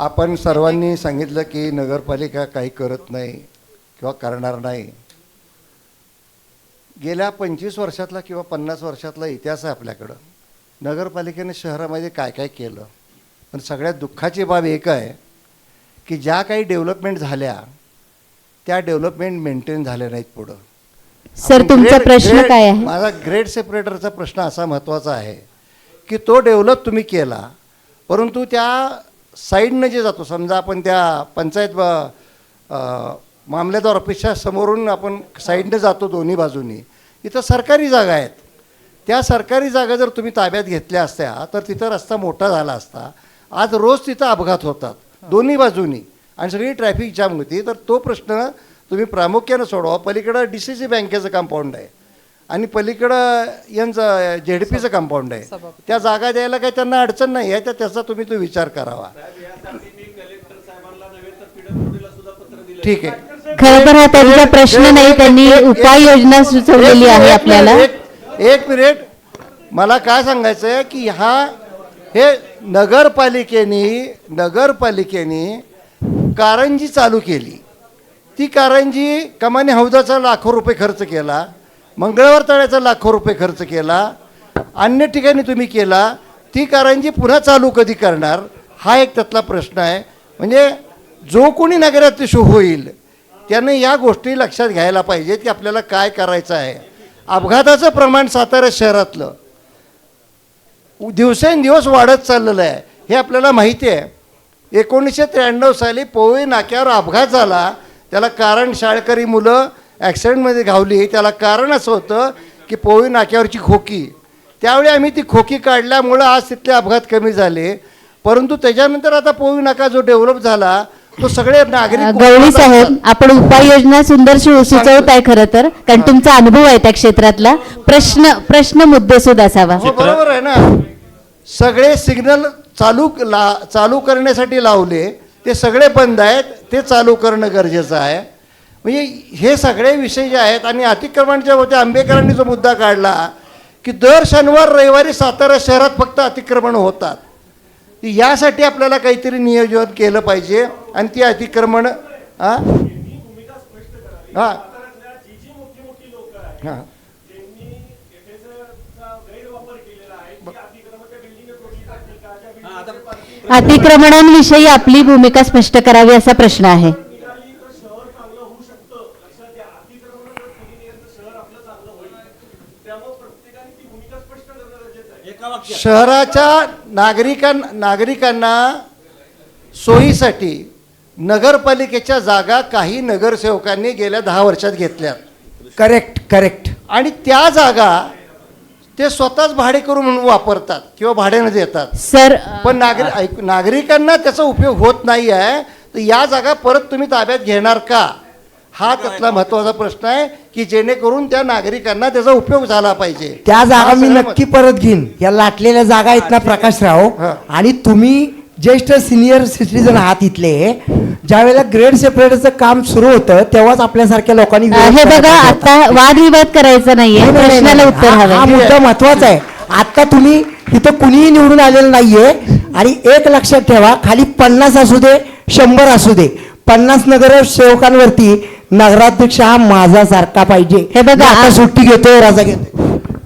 आपण सर्वांनी सांगितलं की नगरपालिका काही करत नाही किंवा करणार नाही. गेल्या पंचवीस वर्षातला किंवा पन्नास वर्षातला इतिहास आहे आपल्याकडं. नगरपालिकेने शहरामध्ये काय काय केलं? पण सगळ्यात दुःखाची बाब एक आहे की ज्या काही डेव्हलपमेंट झाल्या त्या डेव्हलपमेंट मेंटेन झाल्या नाहीत पुढं. सर तुमचा प्रश्न काय आहे? माझा ग्रेड सेपरेटरचा प्रश्न असा महत्त्वाचा आहे की तो डेव्हलप तुम्ही केला परंतु त्या साईडनं जे जातो समजा आपण त्या पंचायत ब- मामलेदार ऑफिसच्या समोरून आपण साईडनं जातो दोन्ही बाजूनी इथं सरकारी जागा आहेत. त्या सरकारी जागा जर तुम्ही ताब्यात घेतल्या असत्या तर तिथं रस्ता मोठा झाला असता आज रोज तिथं अपघात होतात दोन्ही बाजूनी आणि सगळी ट्रॅफिक जाम होती तर तो प्रश्न तुम्ही प्रामुख्यानं सोडवा. पलीकडं डी सी सी बँकेचं कंपाऊंड आहे. आणि पलीकडं यांचं झेड पीचं कंपाऊंड आहे. त्या जागा द्यायला काही त्यांना अडचण नाही आहे तर त्याचा तुम्ही तो विचार करावा. ठीक आहे. खरं तर हा त्यांचा प्रश्न नाही त्यांनी उपाययोजना सुचवलेली एक आहे आपल्याला. एक एक मिनिट. मला काय सांगायचं आहे की हा हे नगरपालिकेने नगरपालिकेने कारंजी चालू केली. ती कारंजी कमानी हौदाचा लाखो रुपये खर्च केला. मंगळवार तळ्याचा लाखो रुपये खर्च केला अन्य ठिकाणी तुम्ही केला ती कारंजी पुन्हा चालू कधी करणार? हा एक त्यातला प्रश्न आहे. म्हणजे जो कोणी नगराध्यक्ष होईल त्याने या गोष्टी लक्षात घ्यायला पाहिजेत की आपल्याला काय करायचं आहे. अपघाताचं प्रमाण सातारा शहरातलं दिवसेंदिवस वाढत चाललेलं आहे. हे आपल्याला माहिती आहे. एकोणीसशे त्र्याण्णव साली पोवई नाक्यावर अपघात झाला. त्याला कारण शाळकरी मुलं ॲक्सिडेंटमध्ये घावली. त्याला कारण असं होतं की पोवई नाक्यावरची खोकी. त्यावेळी आम्ही ती खोकी काढल्यामुळं आज तिथले अपघात कमी झाले. परंतु त्याच्यानंतर आता पोवई नाका जो डेव्हलप झाला तो सगळे नागरिक गवळी साहेब आपण उपाययोजना सुंदर सु- सुचवताय खरं तर कारण तुमचा अनुभव आहे त्या क्षेत्रातला. प्रश्न प्रश्न मुद्देसूद असावा. हो बरोबर आहे ना. सगळे सिग्नल चालू ला चालू करण्यासाठी लावले. ते सगळे बंद आहेत. ते चालू करणं गरजेचं आहे. म्हणजे हे सगळे विषय जे आहेत आणि अतिक्रमणच्या होते आंबेकरांनी जो मुद्दा काढला की दर शनिवार रविवारी सातारा शहरात फक्त अतिक्रमण होतात. यासाठी आपल्याला काहीतरी नियोजन केलं पाहिजे आणि ती अतिक्रमण हां हां. हां. अतिक्रमणांविषयी आपली भूमिका स्पष्ट करावी असा प्रश्न आहे. शहराच्या नागरिकां नागरिकांना सोयीसाठी नगरपालिकेच्या जागा काही नगरसेवकांनी गेल्या दहा वर्षात घेतल्यात करेक्ट करेक्ट आणि त्या जागा ते स्वतःच भाडे करून म्हणून वापरतात किंवा भाड्यानं देतात. सर पण नागरिक ऐक- नागरिकांना त्याचा उपयोग होत नाही आहे तर या जागा परत तुम्ही ताब्यात घेणार का? हा त्यातला महत्त्वाचा प्रश्न आहे की जेणेकरून त्या नागरिकांना त्याचा उपयोग झाला पाहिजे. त्या जागा मी नक्की परत घेईन. या लाटलेल्या जागा आहेत ना प्रकाशराव. आणि तुम्ही ज्येष्ठ सिनियर सिटीजन आहात इथले. ज्या वेळेला ग्रेड सेपरेटचं काम सुरू होतं तेव्हाच आपल्यासारख्या लोकांनी हे बघा. आता वादविवाद करायचा नाहीये. नाही, नाही, नाही, प्रश्नाला. उत्तर हा- मुद्दा महत्त्वाचा आहे. आता तुम्ही इथं कुणीही निवडून आलेलं नाहीये. आणि एक लक्षात ठेवा खाली पन्नास असू दे शंभर असू दे. पन्नास नगर सेवकांवरती नगराध्यक्ष हा माझा सारखा पाहिजे. हे बघा, आता सुट्टी घेतोय राजा घेतोय.